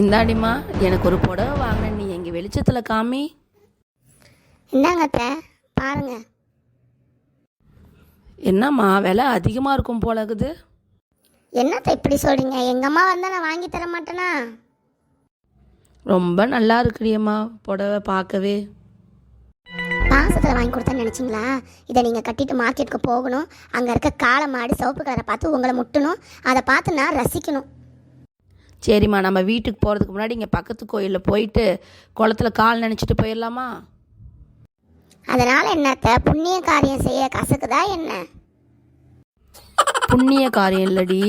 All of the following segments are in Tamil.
இந்தாடிம்மா எனக்கு ஒரு புடவை வாங்கின நீ எங்கள் வெளிச்சத்தில் காமி. இந்தாங்க அத்தை பாருங்க. என்னம்மா விலை அதிகமாக இருக்கும் போலகுது என்னத்தை இப்படி சொல்றீங்க? எங்க அம்மா வந்தா நான் வாங்கி தர மாட்டேனா? ரொம்ப நல்லா இருக்குடியம்மா புடவை பார்க்கவே. பாசத்தில் வாங்கி கொடுத்தேன்னு நினச்சிங்களா? இதை நீங்கள் கட்டிட்டு மார்க்கெட்டுக்கு போகணும். அங்கே இருக்க காளை மாடு சிவப்பு கலரை பார்த்து உங்களை முட்டணும். அதை பார்த்து நான் ரசிக்கணும். சரிம்மா நம்ம வீட்டுக்கு போகிறதுக்கு முன்னாடி இங்கே பக்கத்து கோயிலில் போயிட்டு குளத்துல கால் நினச்சிட்டு போயிடலாமா? அதனால் என்னத்த? புண்ணிய காரியம் செய்ய கசக்குதா என்ன? புண்ணிய காரியம் இல்லடி.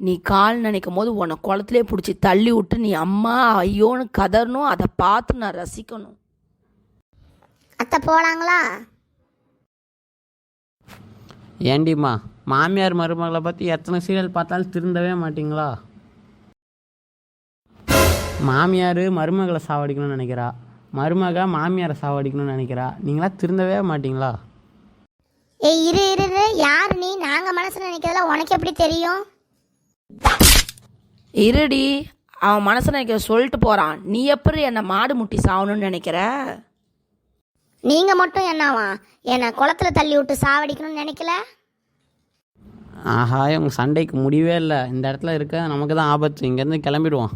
நீ கால் நினைக்கும் போது உன்னை குளத்துலேயே பிடிச்சி தள்ளி விட்டு நீ அம்மா ஐயோன்னு கதறணும் அதை பார்த்து நான் ரசிக்கணும். அத்தை போகலாங்களா ஏண்டிம்மா மாமியார் மருமகளை பற்றி எத்தனை சீரியல் பார்த்தாலும் திருந்தவே மாட்டீங்களா? மாமியார் மருமகளை சாவடிக்கணும்னு நினைக்கிறா. மருமக மாமியாரை சாவடிக்கணும்னு நினைக்கிறா. நீங்களா திருந்தவே மாட்டீங்களா? ஏய் இரு இரு இரு. யார் நீ? நாங்கள் மனசில் நினைக்கிறதுல உனக்கு எப்படி தெரியும்? இருடி அவன் மனசை நினைக்கிற சொல்லிட்டு போகிறான் நீ எப்படி என்னை மாடு முட்டி சாவணும்னு நினைக்கிற? நீங்கள் மட்டும் என்னவா? என்னை குளத்துல தள்ளி விட்டு சாவடிக்கணும்னு நினைக்கல? ஆஹா உங்கள் சண்டைக்கு முடிவே இல்லை. இந்த இடத்துல இருக்க நமக்கு தான் ஆபத்து இங்கேருந்து கிளம்பிடுவோம்.